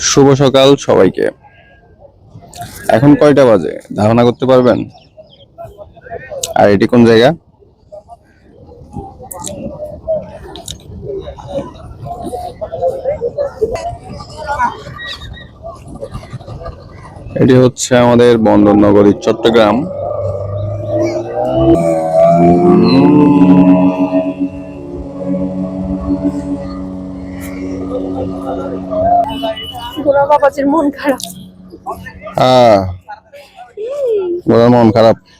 শুভ সকাল সবাইকে। এখন কয়টা বাজে? ধারণা করতে পারবেন? আর এটি কোন জায়গা? এটি হচ্ছে আমাদের বন্দরনগরী চট্টগ্রাম। গোড়া বাবাজির মন খারাপ। মন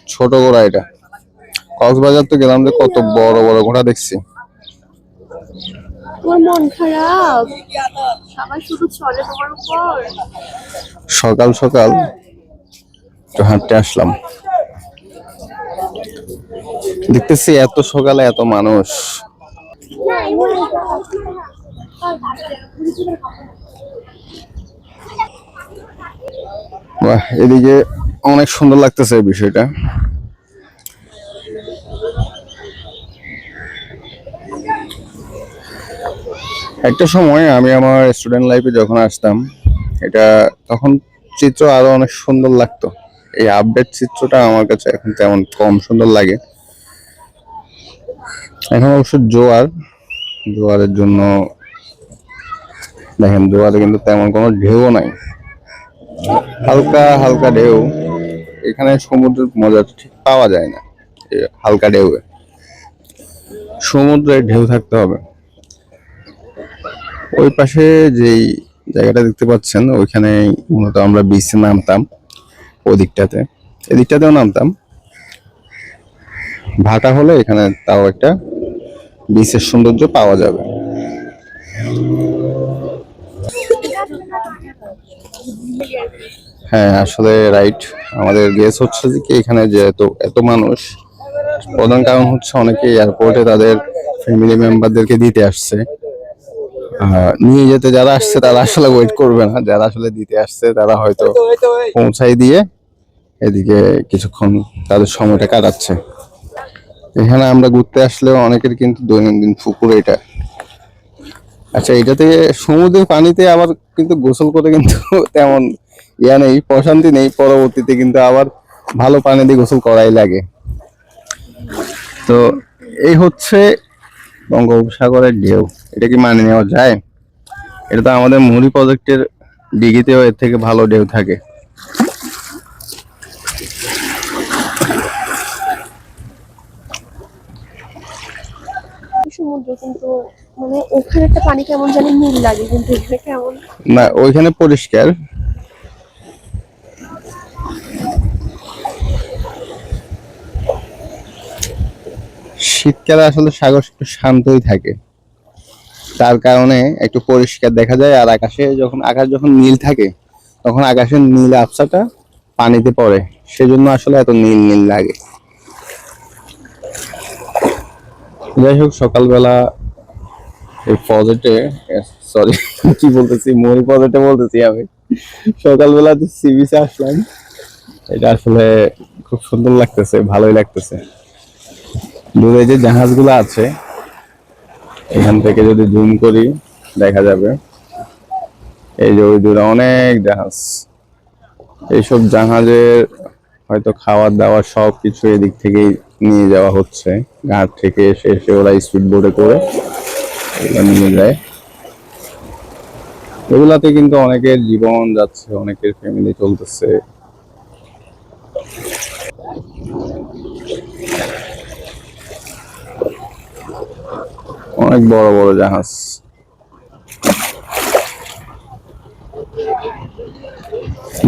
ছোট ঘোড়া এটা। কক্সবাজার তো গেলাম যে কত বড় বড় ঘোড়া দেখছি। মন খারাপ? সবাই শুধু চলে তোমার উপর। সকাল সকাল একটু হাঁটতে আসলাম। দেখতেছি এত সকালে এত মানুষ। বাহ, এদিকে অনেক সুন্দর লাগতেছে এই বিষয়টা। একটা সময় আমি আমার স্টুডেন্ট লাইফে যখন আসতাম, এটা তখন চিত্র আরও অনেক সুন্দর লাগতো। এই আপডেট চিত্রটা আমার কাছে এখন তেমন কম সুন্দর লাগে। এখন অবশ্য জোয়ার, জোয়ারের জন্য দেখেন জোয়ারে কিন্তু তেমন কোনো ঢেউ নাই। হালকা হালকা ঢেউ। এখানে সমুদ্রের মজা ঠিক পাওয়া যায় না হালকা ঢেউয়ে। সমুদ্রে ঢেউ থাকতে হবে। ওই পাশে যেই জায়গাটা দেখতে পাচ্ছেন, ওইখানে মূলত আমরা বিচে নামতাম, ওদিকটাতে। এদিকটাতেও নামতাম। ভাটা হলে এখানে তাও একটা বিচের সৌন্দর্য পাওয়া যাবে। হ্যাঁ আসলে রাইট আমাদের গেস হচ্ছে যে কি এখানে যে এত এত মানুষ প্রধান কারণ হচ্ছে অনেকে এয়ারপোর্টে তাদের ফ্যামিলি মেম্বারদেরকে দিতে আসছে। নিয়ে যেতে যারা আসছে তারা আসলে ওয়েট করবে না। যারা আসলে দিতে আসছে তারা হয়তো পৌঁছাই দিয়ে এদিকে কিছুক্ষণ তাদের সময়টা কাটাচ্ছে। এখানে আমরা ঘুরতে আসলেও অনেকের কিন্তু দৈনন্দিন পুকুর এটা আচ্ছা এটাতে সমুদ্রের পানিতে আবার কিন্তু গোসল করে কিন্তু তেমন ইয়া নেই, প্রশান্তি নেই, পরবর্তীতে কিন্তু আবার ভালো পানি দিয়ে গোসল করাই লাগে। তো এই হচ্ছে বঙ্গোপসাগরের ঢেউ, এটা কি মানে নেওয়া যায়? এটা তো আমাদের মুড়ি প্রজেক্টের ডিগিতেও এর থেকে ভালো ঢেউ থাকে। সমুদ্র, কিন্তু মানে ওখানে একটা পানি কেমন জানি নীল লাগে, কিন্তু কেমন? না, ওইখানে পরিষ্কার। শীতকালে আসলে সাগর একটু শান্তই থাকে। তার কারণে একটু পরিষ্কার দেখা যায়, আর আকাশে যখন, আকাশ যখন নীল থাকে, তখন আকাশের নীল আবসাটা পানিতে পড়ে। সেজন্য আসলে এত নীল নীল লাগে। যাই হোক, সকালবেলা এই পজেটে সরি কি বলতেছি? মূল পজেটে বলতেছি আমি। সকালবেলা যে সি বিচে আসলাম, এটা আসলে খুব সুন্দর লাগতেছে, ভালোই লাগতেছে। দূরে যে জাহাজগুলো আছে, এখান থেকে যদি জুম করি, দেখা যাবে। এই যে ওই দূরে অনেক জাহাজ। এইসব জাহাজের হয়তো খাবার দাবার সব কিছু এদিক থেকেই নিয়ে যাওয়া হচ্ছে। ঘাট থেকে এসে এসে ওরা স্পিড বোর্ডে করে নিয়ে যায়। এগুলাতে কিন্তু অনেকের জীবন যাচ্ছে, অনেকের ফ্যামিলি চলতেছে। অনেক বড় বড় জাহাজ।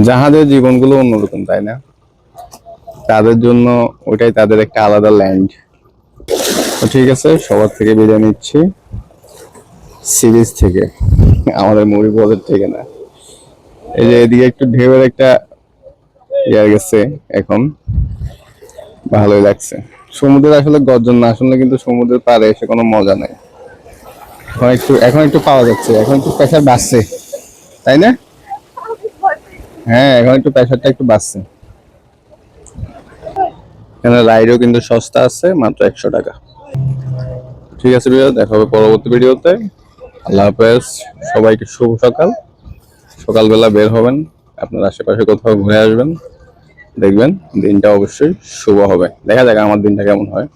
জাহাজের জীবনগুলো অন্যরকম, তাই না? তাদের জন্য ওটাই তাদের একটা আলাদা ল্যান্ড ঠিক আছে, সবার থেকে বিদায় নিচ্ছি। সিরিজ থেকে, আমাদের মুড়ি বলের থেকে না। এই যে এদিকে একটু ঢেউয়ের একটা ইয়ে গেছে এখন। ভালোই লাগছে। সমুদ্রের আসলে গর্জন না শুনলে কিন্তু সমুদ্রের পাড়ে এসে কোনো মজা নাই। এখন একটু এখন একটু পাওয়া যাচ্ছে, এখন একটু প্রেশার বাড়ছে, তাই না? হ্যাঁ এখন একটু প্রেশারটা একটু বাড়ছে। এখানে রাইডও কিন্তু সস্তা আছে, মাত্র একশো টাকা। ঠিক আছে ভিডিও দেখা হবে পরবর্তী ভিডিওতে। আল্লাহ হাফেজ, সবাইকে শুভ সকাল। সকালবেলা বের হবেন, আপনার আশেপাশে কোথাও ঘুরে আসবেন, দেখবেন দিনটা অবশ্যই শুভ হবে। দেখা যাক আমার দিনটা কেমন হয়।